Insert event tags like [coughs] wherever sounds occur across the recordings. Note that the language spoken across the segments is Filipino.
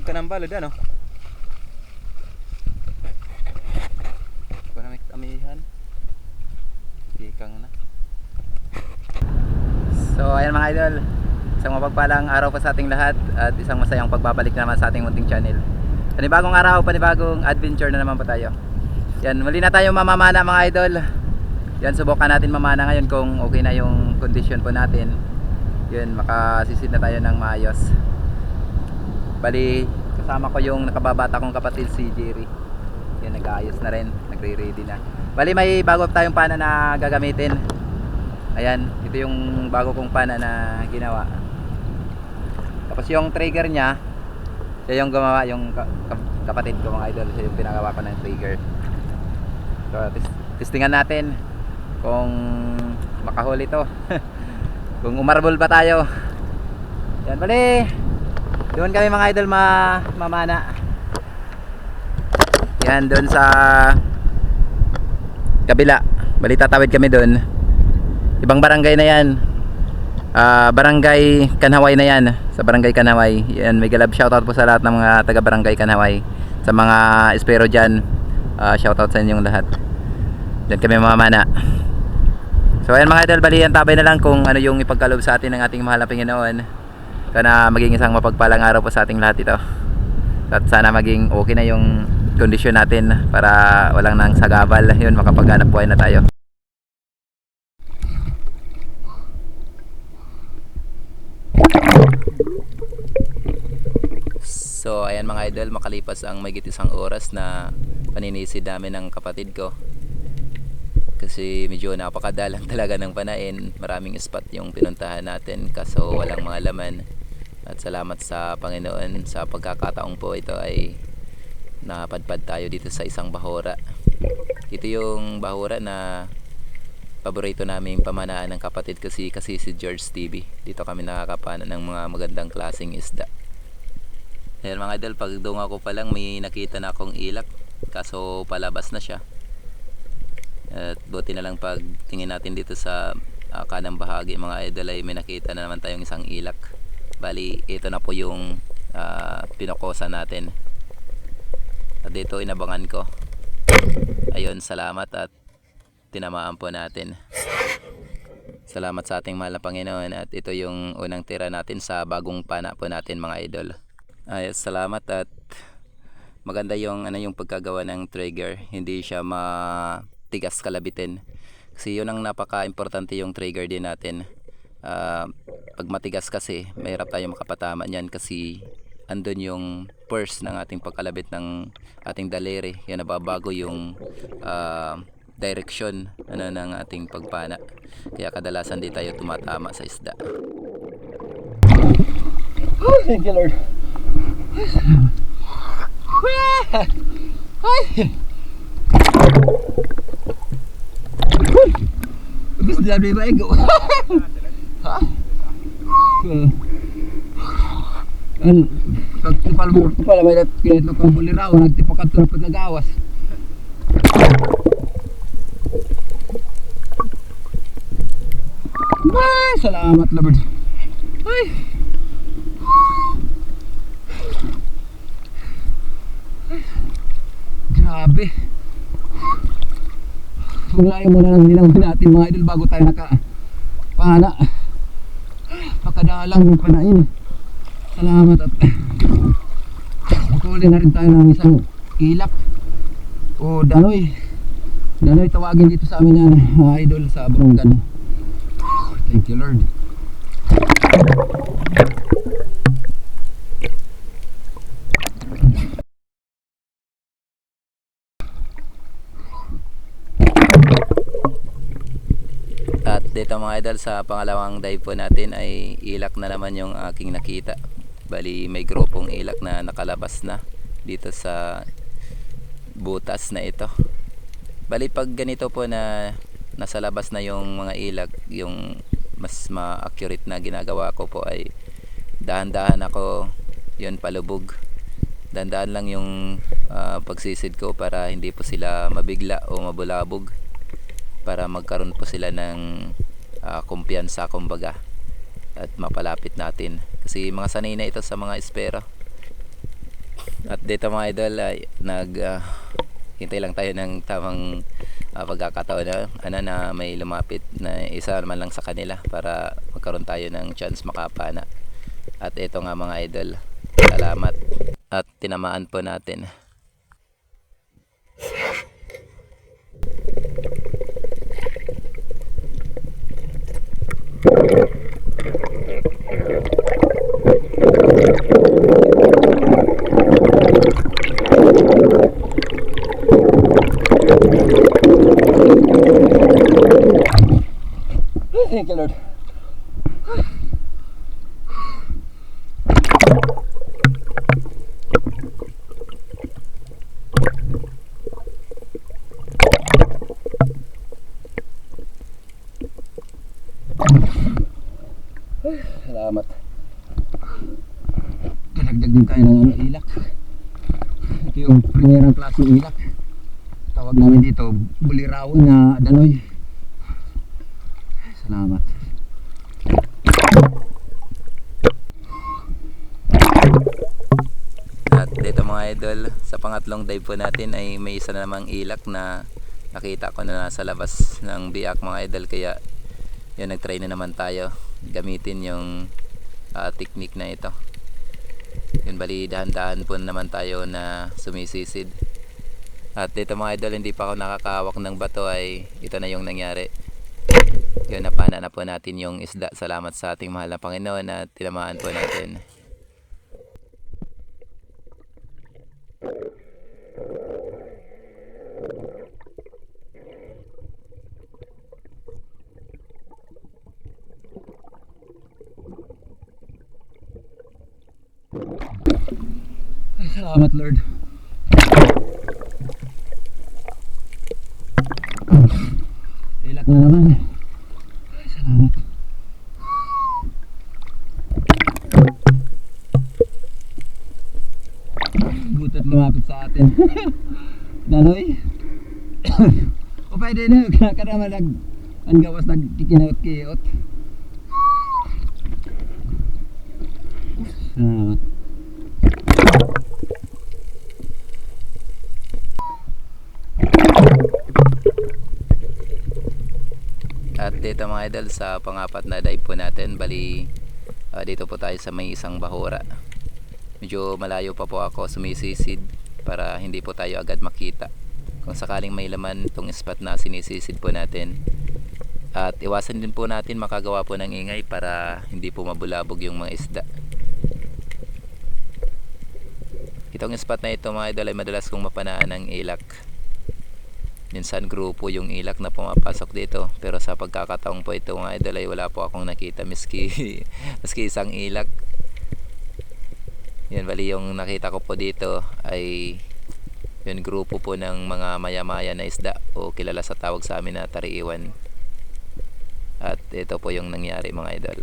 Naglag ka ng balod ano? Panamik amihan. Ikang na. So ayan mga idol. Isang mapagpalang araw pa sa ating lahat at isang masayang pagbabalik naman sa ating munting channel. Panibagong araw, panibagong adventure na naman po tayo. Yan, muli na tayo mamamana mga idol. Yan, subukan natin mamana ngayon kung okay na yung condition po natin. Yun, makasisid na tayo ng maayos. Bali, kasama ko yung nakababata kong kapatid si Jerry. Yan, nag-aayos na rin, nagre-ready na. Bali, may bago tayong pana na gagamitin. Ayan, ito yung bago kong pana na ginawa. Tapos yung trigger niya, siya yung gumawa, yung ka- ka- kapatid ko mga idol, siya yung pinagawa ko ng trigger. So, testingan natin kung makahuli to. [laughs] kung umarbol ba tayo. Yan, bali. Doon kami mga idol ma mamana. Yan, doon sa kabila. Bali, tatawid kami doon. Ibang barangay na yan. Ah, barangay Kanhaway na yan. Sa barangay Kanhaway. Yan, may galab shoutout po sa lahat ng mga taga barangay Kanhaway. Sa mga espero dyan. ah, shoutout sa inyong lahat. Diyan kami mamana. So ayan mga idol, bali ang tabay na lang kung ano yung ipagkalob sa atin ng ating mahal na Panginoon. Sana maging isang mapagpalang araw po sa ating lahat ito. At sana maging okay na yung kondisyon natin para walang nang sagabal. Yun, makapaghanap buhay na tayo. So ayan mga idol, makalipas ang may isang oras na paninisid namin ng kapatid ko. Kasi medyo napakadalang [laughs] talaga ng panain. Maraming spot yung pinuntahan natin kaso walang mga laman. At salamat sa Panginoon sa pagkakataong po ito ay napadpad tayo dito sa isang bahura. Ito yung bahura na paborito naming pamanaan ng kapatid ko si, kasi si George TV. Dito kami nakakapana ng mga magandang klaseng isda. Ayan mga idol, pag dunga ko pa lang may nakita na akong ilak. Kaso palabas na siya. At buti na lang pag tingin natin dito sa ah, kanang bahagi mga idol ay may nakita na naman tayong isang ilak. Bali, ito na po yung ah, pinokosa natin. At dito inabangan ko. Ayun, salamat at tinamaan po natin. Salamat sa ating mahal na Panginoon at ito yung unang tira natin sa bagong pana po natin mga idol. Ay, salamat at maganda yung ano yung pagkagawa ng trigger. Hindi siya matigas kalabitin. Kasi yun ang napaka-importante yung trigger din natin. Ah, pag matigas kasi, mahirap tayo makapatama niyan kasi andun yung purse ng ating pagkalabit ng ating daliri. Yan nababago yung ah, direction ano, ng ating pagpana. Kaya kadalasan di tayo tumatama sa isda. Oh, thank you, Lord. Ay! Gusto na ba ego? Ha? An pagtipal mo pala may kinito kang buliraw nagtipakat na pag nagawas. Ay, salamat Lord. Ay. Grabe. Ulayan muna lang nilang natin mga idol bago tayo naka pana. Pakadalang yung panain. Salamat at Patuloy na rin tayo ng isang ilap o danoy. Danoy tawagin dito sa amin yan mga idol sa Bronggan. Thank you Lord. At dito mga idol sa pangalawang dive po natin ay ilak na naman yung aking nakita. Bali may grupong ilak na nakalabas na dito sa butas na ito. Bali pag ganito po na nasa labas na yung mga ilak, yung mas ma-accurate na ginagawa ko po ay dahan-dahan ako yun palubog. Dahan-dahan lang yung ah, pagsisid ko para hindi po sila mabigla o mabulabog para magkaroon po sila ng ah, kumpiyansa kumbaga at mapalapit natin kasi mga sanay na ito sa mga espero At dito mga idol ay nag ah, hintay lang tayo ng tamang ah, pagkakataon na, ano, na may lumapit na isa naman lang sa kanila para magkaroon tayo ng chance makapana. At ito nga mga idol, salamat. At tinamaan po natin. Thank you, Lord. Salamat. Dinagdag din tayo ng ano, ilak. Ito yung primerang klaseng ilak. Tawag namin dito, bulirawon na danoy. Salamat. At dito mga idol, sa pangatlong dive po natin ay may isa na namang ilak na nakita ko na nasa labas ng biak mga idol kaya yun nagtry na naman tayo gamitin yung ah, technique na ito yun bali dahan-dahan po naman tayo na sumisisid at dito mga idol hindi pa ako nakakahawak ng bato ay ito na yung nangyari. Yun napana na po natin yung isda. Salamat sa ating mahal na Panginoon at tinamaan po natin. Salamat Lord. Ilak na naman. Ay, salamat. Butat lumapit sa atin. [laughs] Daloy. [coughs] o pwede na, kada malag ang gawas nagkikinaot-kiot. Salamat. At dito mga idol sa pangapat na dive po natin bali ah, dito po tayo sa may isang bahura. Medyo malayo pa po ako sumisisid para hindi po tayo agad makita. Kung sakaling may laman itong spot na sinisisid po natin. At iwasan din po natin makagawa po ng ingay para hindi po mabulabog yung mga isda. Itong spot na ito mga idol ay madalas kong mapanaan ng ilak minsan grupo yung ilak na pumapasok dito pero sa pagkakataong po ito mga idol ay wala po akong nakita. Miski [laughs] miski isang ilak. Yan bali yung nakita ko po dito ay yun grupo po ng mga maya-maya na isda o kilala sa tawag sa amin na tariiwan. At ito po yung nangyari mga idol.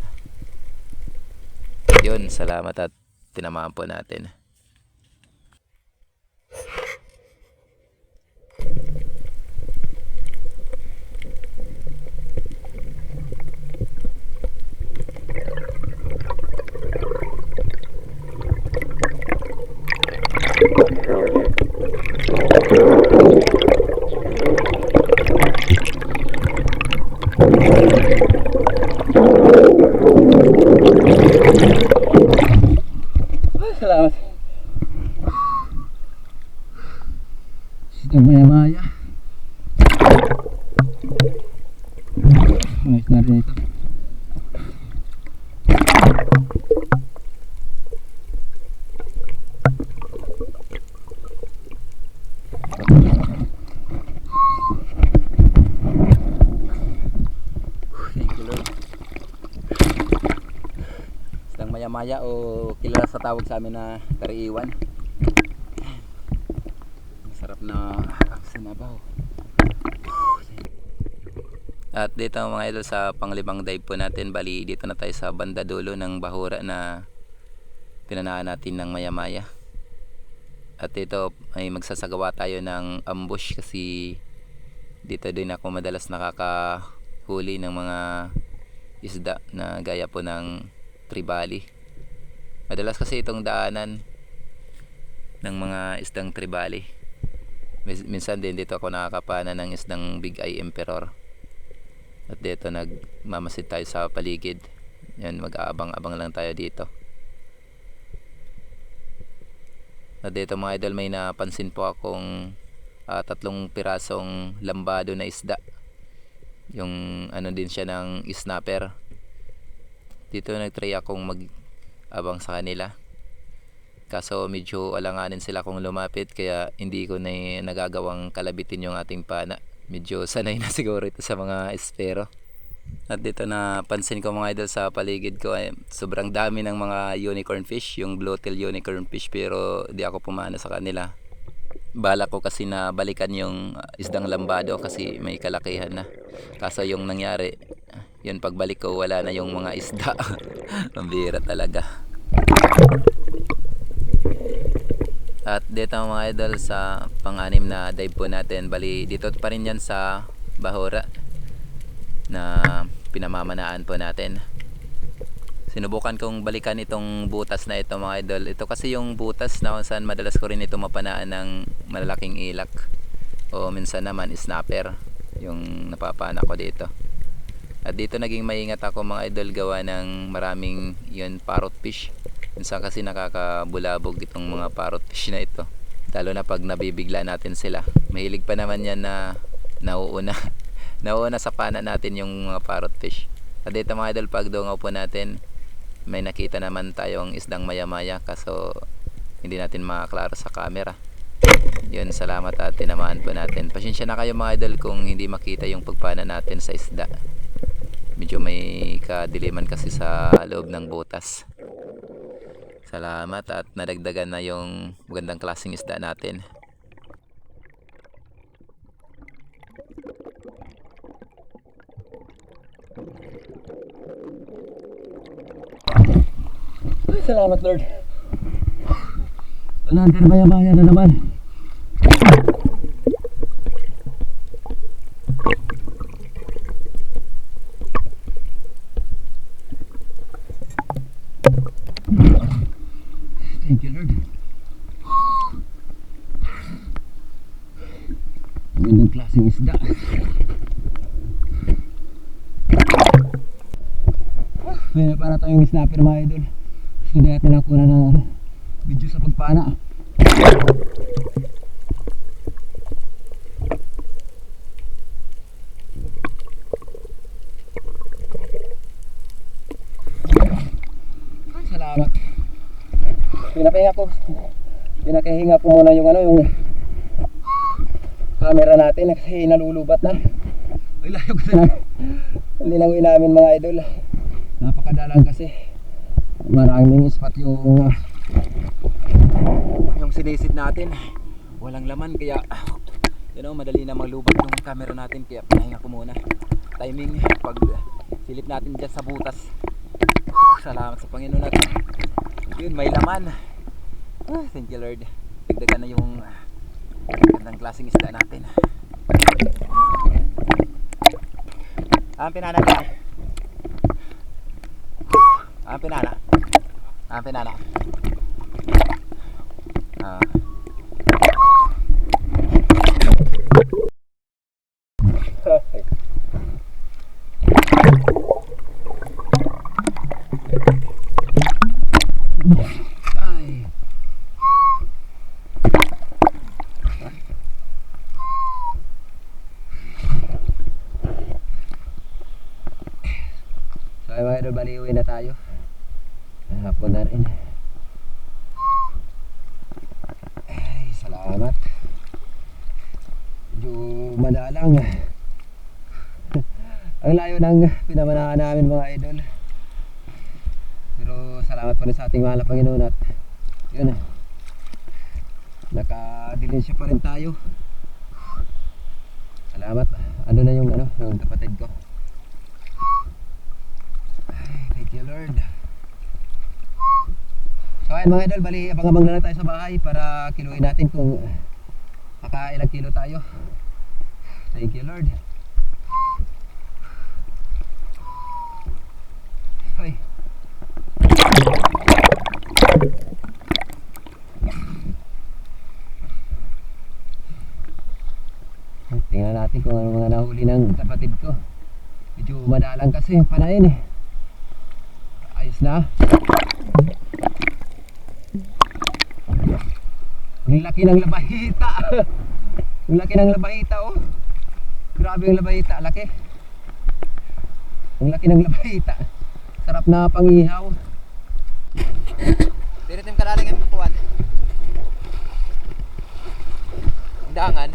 Yun salamat at tinamaan po natin Ay, salamat. Sitang maya maya. Ayos na rin ito. Thank you Lord. Maya-maya o kilala sa tawag sa amin na tariiwan. Masarap na sinabaw. At dito mga idol sa panglimang dive po natin, bali dito na tayo sa banda dulo ng bahura na pinanaan natin ng maya-maya. At dito ay magsasagawa tayo ng ambush kasi dito din ako madalas nakakahuli ng mga isda na gaya po ng tribali. Madalas kasi itong daanan ng mga isdang tribali. Minsan din dito ako nakakapana ng isdang Big Eye Emperor. At dito nagmamasid tayo sa paligid. Yan, mag-aabang-abang lang tayo dito. At dito mga idol may napansin po akong ah, tatlong pirasong lambado na isda. Yung ano din siya ng snapper. Dito nagtry akong mag-abang sa kanila. Kaso medyo alanganin sila kung lumapit kaya hindi ko na nagagawang kalabitin yung ating pana. Medyo sanay na siguro ito sa mga espero. At dito na pansin ko mga idol sa paligid ko ay sobrang dami ng mga unicorn fish, yung blue-tail unicorn fish pero di ako pumana sa kanila. Bala ko kasi na balikan yung uh, isdang lambado kasi may kalakihan na. Kaso yung nangyari, yun pagbalik ko wala na yung mga isda. [laughs] Ang bira talaga. At dito mga idol sa pang-anim na dive po natin. Bali dito pa rin yan sa Bahura na pinamamanaan po natin. Sinubukan kong balikan itong butas na ito mga idol. Ito kasi yung butas na kung saan madalas ko rin ito mapanaan ng malalaking ilak. O minsan naman snapper yung napapana ko dito. At dito naging maingat ako mga idol gawa ng maraming yun parrot fish. Minsan kasi nakakabulabog itong mga parrot fish na ito. Lalo na pag nabibigla natin sila. Mahilig pa naman yan na nauuna. [laughs] nauuna sa pana natin yung mga parrot fish. At dito mga idol pag dungaw po natin, may nakita naman tayong isdang maya-maya kaso hindi natin makaklaro sa camera. Yun, salamat at tinamaan po natin. Pasensya na kayo mga idol kung hindi makita yung pagpana natin sa isda. Medyo may kadiliman kasi sa loob ng butas. Salamat at nadagdagan na yung magandang klaseng isda natin. Ay, salamat Lord. Nandir maya-maya na naman. Thank you Lord. Gandang klaseng isda. May para tayong snapper mga idol. Hindi natin nakuha ng video sa pagpana. Salamat. Pinapahinga ko. Pinakahinga ko muna yung ano yung camera natin kasi nalulubat na. Ay, layo ko na. [laughs] Linangoy namin mga idol. Napakadalang kasi. Maraming spot yung yung sinisid natin. Walang laman kaya you know, madali na maglubat yung camera natin kaya pinahinga ko muna. Timing pag silip natin dyan sa butas. Salamat sa Panginoon natin. Yun, may laman. Ah, thank you Lord. Dagdagan na yung gandang klaseng isda natin. Ang อะไปไหนล่ะอะไปไหนล่ะ madalang. Ang layo ng pinamanahan namin mga idol. Pero salamat pa rin sa ating mahal na Panginoon at yun nakadilensya pa rin tayo. Salamat. Ano na yung ano, yung kapatid ko. Ay, thank you Lord. So ayun mga idol, bali abang-abang na lang tayo sa bahay para kiluin natin kung makailang kilo tayo. Thank you, Lord. Hoy. Tingnan natin kung ano mga nahuli ng kapatid ko. Medyo madalang kasi yung panayin eh. Ayos na. Ang laki ng labahita. [laughs] Ang laki ng labahita oh. Grabe yung labahita, laki. Ang laki ng labahita. Sarap na pangihaw. Dito tim kalaling ang puwan. Dangan.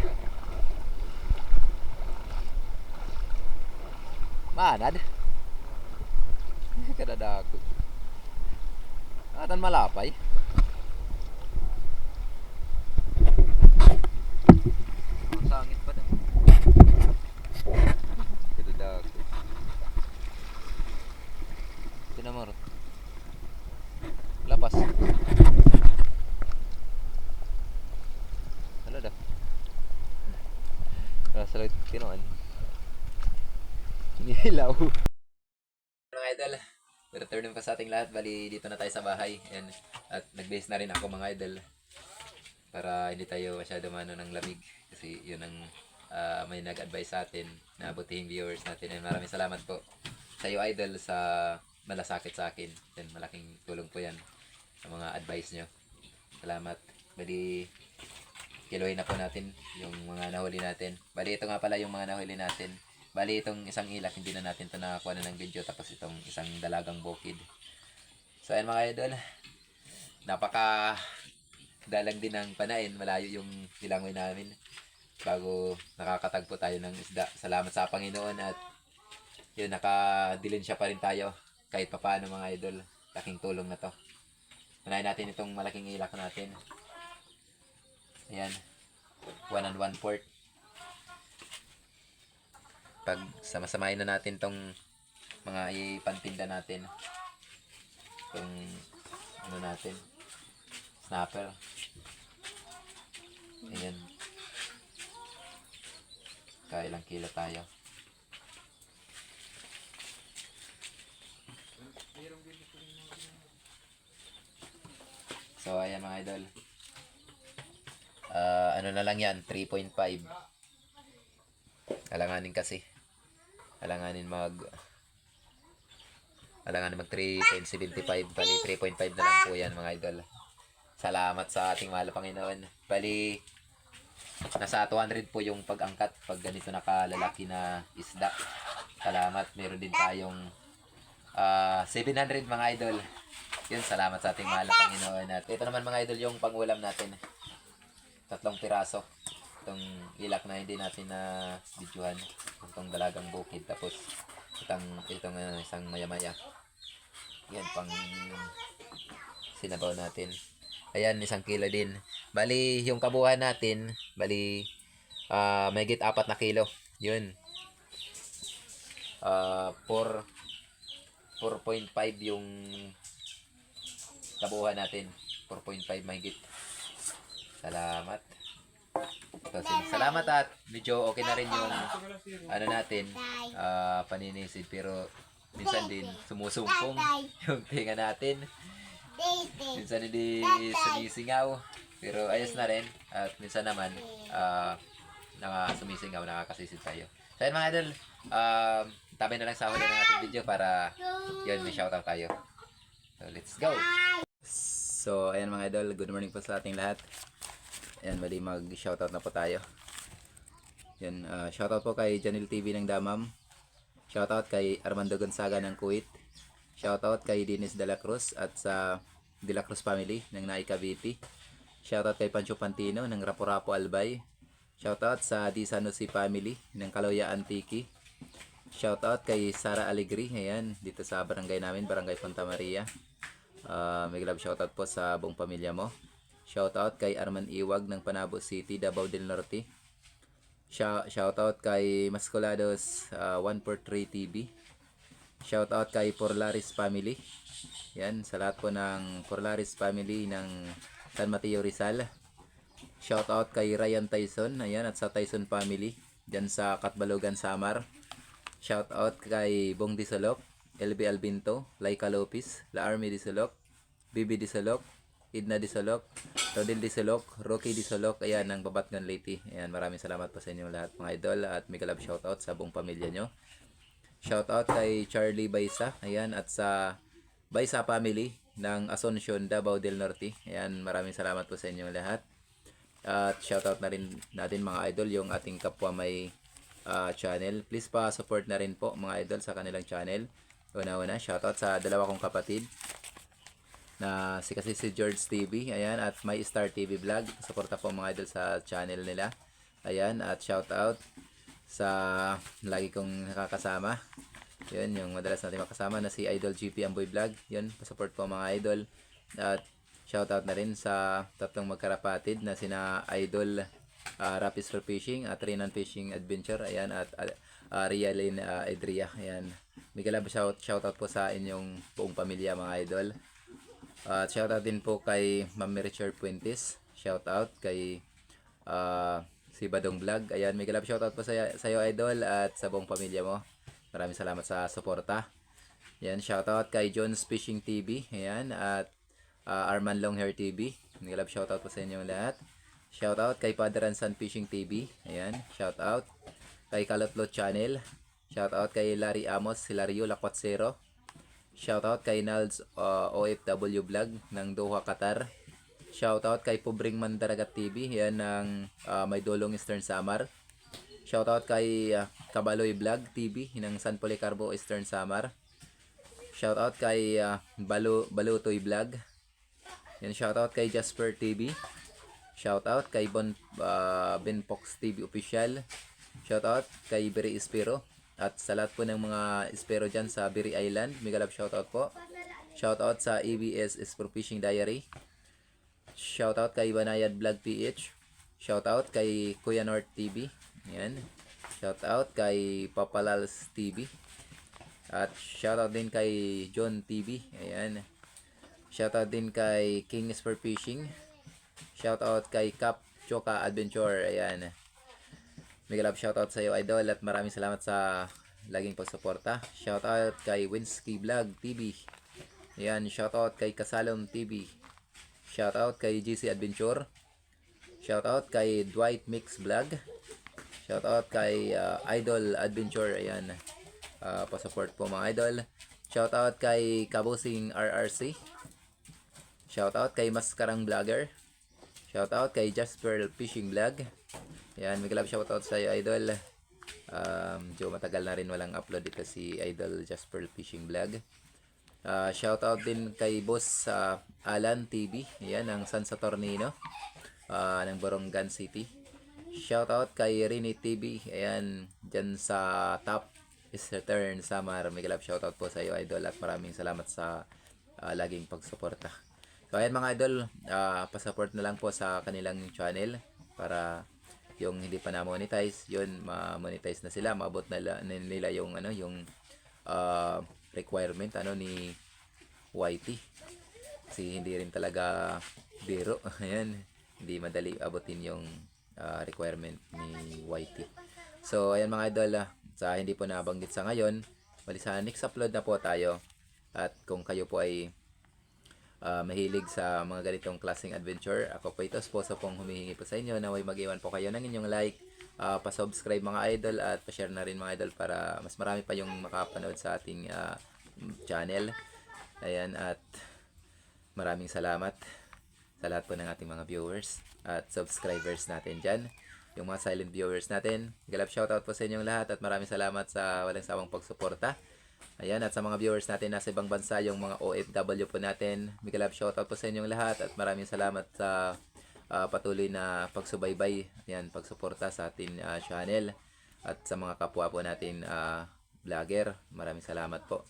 Manad. [laughs] Kadadako. Atan malapay. Ang sangit pa na. Kadadako. Tinamor. Lapas. Ano daw? Nasa light kinuan. Hinihilaw. Mga idol, return pa sa ating lahat. Bali, dito na tayo sa bahay. Ayan. At nag-base na rin ako mga idol. Para hindi tayo masyado mano ng lamig. Kasi yun ang ah, may nag-advise sa atin na butihing viewers natin. And maraming salamat po sa iyo idol sa malasakit sa akin. Yan, malaking tulong po yan sa mga advice nyo. Salamat. Bali, kiluhin na po natin yung mga nahuli natin. Bali, ito nga pala yung mga nahuli natin. Bali, itong isang ilak, hindi na natin ito nakakuha na ng video. Tapos itong isang dalagang bukid. So, ayan mga idol. Napaka dalang din ng panain. Malayo yung nilangoy namin. Bago nakakatagpo tayo ng isda. Salamat sa Panginoon at yun, nakadilin siya pa rin tayo. Kahit papaano mga idol. Laking tulong na to. Unahin natin itong malaking ilak natin. Ayan. One and one fourth. Pag sama-samahin na natin tong mga ipantinda natin. Itong ano natin. Snapper. Ayan. Kailang kilo tayo. So, ayan mga idol. Ah, ano na lang yan, 3.5. Alanganin kasi. Alanganin mag Alanganin mag 3.75 bali 3.5 na lang po yan mga idol. Salamat sa ating mahal Panginoon. Bali nasa 200 po yung pag-angkat pag ganito nakalalaki na isda. Salamat. Meron din tayong ah 700 mga idol. Yun, salamat sa ating mahal na Panginoon. At ito naman mga idol yung pangulam natin. Tatlong piraso. Itong ilak na hindi natin na videohan. Itong dalagang bukid. Tapos itong, itong ano, isang maya-maya. Yan, pang sinabaw natin. Ayan, isang kilo din. Bali, yung kabuuan natin, bali, ah may git apat na kilo. Yun. Ah, 4 4.5 yung kabuuan natin. 4.5 mahigit. Salamat. So, salamat at medyo okay na rin yung ano natin, ah paninisid pero minsan din sumusumpong yung tinga natin. Minsan hindi sumisingaw pero ayos na rin at minsan naman ah naka sumisingaw, nakakasisid tayo. So yun mga idol, um, tabi na lang sa huli ng ating video para yun, may shoutout tayo. So let's go! So, ayan mga idol, good morning po sa ating lahat. Ayan, bali mag-shoutout na po tayo. Yan, ah, shoutout po kay Janil TV ng Damam. Shoutout kay Armando Gonzaga ng Kuwait. Shoutout kay Dennis De La Cruz at sa De La Cruz family ng Nai. Shoutout kay Pancho Pantino ng Rapo-Rapo Albay. Shoutout sa Di Sanusi family ng Kaloya Antique. Shoutout kay Sara Alegri, ayan, dito sa barangay namin, Barangay Punta Maria. Ah, may love shoutout po sa buong pamilya mo. Shoutout kay Arman Iwag ng Panabo City, Davao del Norte. Shou- Shoutout kay Mascolados ah, 143 TV. Shoutout kay Porlaris Family. Yan, sa lahat po ng Porlaris Family ng San Mateo Rizal. Shoutout kay Ryan Tyson, ayan, at sa Tyson Family, dyan sa Katbalogan, Samar. Shoutout kay Bong Disolok, LB Albinto, Laika Lopez, La Army Disolok, Bibi Disolok, Idna Disolok, Rodel Disolok, Rocky Disolok, ayan, ng Babatgan Lady. Ayan, maraming salamat po sa inyong lahat mga idol at mega love shoutout sa buong pamilya nyo. Shoutout kay Charlie Baisa, ayan, at sa Baisa family ng Asuncion, Davao del Norte. Ayan, maraming salamat po sa inyong lahat. At shoutout na rin natin mga idol yung ating kapwa may ah, channel. Please pa support na rin po mga idol sa kanilang channel. Una-una, shoutout sa dalawa kong kapatid na si kasi si George TV, ayan, at My Star TV Vlog. Suporta po mga idol sa channel nila. Ayan, at shoutout sa lagi kong nakakasama. Yun, yung madalas natin makasama na si Idol GP Amboy Vlog. Yun, pasupport po mga idol. At shoutout na rin sa tatlong magkarapatid na sina Idol uh, Rapis for Fishing at Renan Fishing Adventure. Ayan, at uh, Rialin uh, Edria. Ayan. May galab shout, shoutout po sa inyong buong pamilya mga idol. At shoutout din po kay Ma'am Richard Puentes. Shoutout kay ah, si Badong Vlog. Ayan, may galap shoutout po sa sa'yo idol at sa buong pamilya mo. Maraming salamat sa suporta. Ayan, shoutout kay Jones Fishing TV. Ayan, at ah, Arman Long Hair TV. May galap shoutout po sa inyong lahat. Shoutout kay Father and Son Fishing TV. Ayan, shoutout kay Kalotlot Channel. Shoutout kay Larry Amos, Hilario Lacuatsero. Shoutout kay Nalds uh, OFW Vlog ng Doha, Qatar. Shoutout kay Pubring Mandaragat TV, yan ng uh, May Dolong Eastern Samar. Shoutout kay uh, Kabaloy Vlog TV ng San Policarpo Eastern Samar. Shoutout kay uh, Balu Balutoy Vlog. Yan shoutout kay Jasper TV. Shoutout kay Bon uh, Benpox TV Official. Shoutout kay Biri Espiro. At sa lahat po ng mga espero dyan sa Biri Island, mega love shoutout po. Shoutout sa ABS Espro Fishing Diary. Shoutout kay Banayad Vlog PH. Shoutout kay Kuya North TV. Yan. Shoutout kay Papalals TV. At shoutout din kay John TV. Ayan. Shoutout din kay King for Fishing. Shoutout kay Cap Choka Adventure. Ayan. Mega love shoutout sa iyo idol at maraming salamat sa laging pagsuporta. Shoutout kay Winsky Vlog TV. Ayan, shoutout kay Kasalom TV. Shoutout kay GC Adventure. Shoutout kay Dwight Mix Vlog. Shoutout kay uh, Idol Adventure. Ayan. Uh, pa-support po mga idol. Shoutout kay Kabusing RRC. Shoutout kay Maskarang Vlogger. Shoutout kay Jasper Fishing Vlog. Yan, may love shoutout sa iyo, Idol. Um, Joe, matagal na rin walang upload dito si Idol Jasper Fishing Vlog. Uh, shoutout din kay Boss sa Alan TV. Yan, ng San Saturnino. Uh, ng Borongan City. Shoutout kay Rini TV. Ayan, dyan sa top is return Samar. May love shoutout po sa iyo, Idol. At maraming salamat sa uh, laging pagsuporta. So, ayan mga idol, uh, pasupport na lang po sa kanilang channel para yung hindi pa na-monetize, yun ma-monetize na sila, maabot na la- na nila yung ano, yung uh, requirement ano ni YT. Kasi hindi rin talaga biro. [laughs] Ayan, hindi madali abutin yung uh, requirement ni YT. So, ayan mga idol, ah, sa hindi po nabanggit sa ngayon, bali next upload na po tayo. At kung kayo po ay uh, mahilig sa mga ganitong klaseng adventure, ako po ito, sposo pong humihingi po sa inyo na may mag-iwan po kayo ng inyong like, uh, pa-subscribe mga idol at pa-share na rin mga idol para mas marami pa yung makapanood sa ating uh, channel. Ayan at maraming salamat sa lahat po ng ating mga viewers at subscribers natin dyan. Yung mga silent viewers natin. Galap shoutout po sa inyong lahat at maraming salamat sa walang sawang pagsuporta. Ayan, at sa mga viewers natin nasa ibang bansa, yung mga OFW po natin, mega love shoutout po sa inyong lahat at maraming salamat sa ah, patuloy na pagsubaybay, ayan, pagsuporta sa ating ah, channel at sa mga kapwa po natin ah, vlogger, maraming salamat po.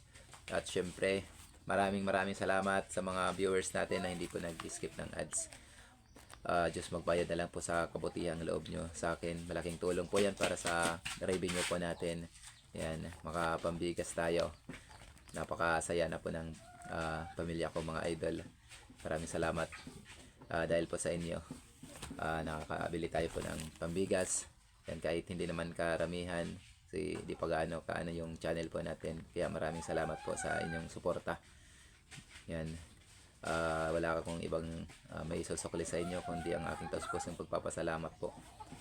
At syempre, maraming maraming salamat sa mga viewers natin na hindi po nag-skip ng ads. Ah, Diyos magbayad na lang po sa kabutihang loob nyo sa akin. Malaking tulong po yan para sa revenue po natin. Yan, makapambigas tayo. Napakasaya na po ng ah, pamilya ko mga idol. Maraming salamat ah, dahil po sa inyo. Ah, nakakaabili tayo po ng pambigas. Yan kahit hindi naman karamihan. Kasi di pa gaano kaano yung channel po natin. Kaya maraming salamat po sa inyong suporta. Yan. ah, wala akong ibang ah, may susukli sa inyo kundi ang aking taos pusong pagpapasalamat po.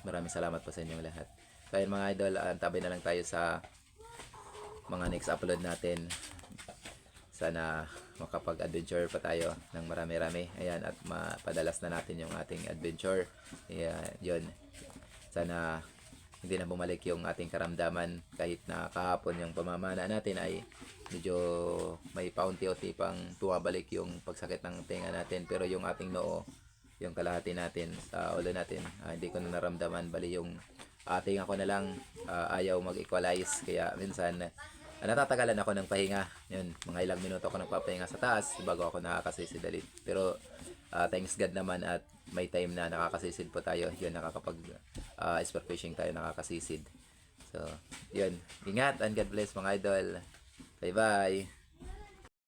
Maraming salamat po sa inyong lahat. Kaya mga idol, antabay na lang tayo sa mga next upload natin. Sana makapag-adventure pa tayo ng marami-rami. Ayan, at mapadalas na natin yung ating adventure. Ayan, yun. Sana hindi na bumalik yung ating karamdaman kahit na kahapon yung pamamana natin ay medyo may paunti-unti pang tuwabalik yung pagsakit ng tenga natin pero yung ating noo yung kalahati natin sa ulo natin ah, hindi ko na naramdaman bali yung ating ako na lang ah, ayaw mag-equalize kaya minsan ah, natatagalan ako ng pahinga. Yun mga ilang minuto ako nagpapahinga sa taas bago ako nakakasisidalit pero ah, thanks God naman at may time na nakakasisid po tayo. Yun nakakapag ah, sport fishing tayo nakakasisid so yun. Ingat and God bless mga idol. Bye bye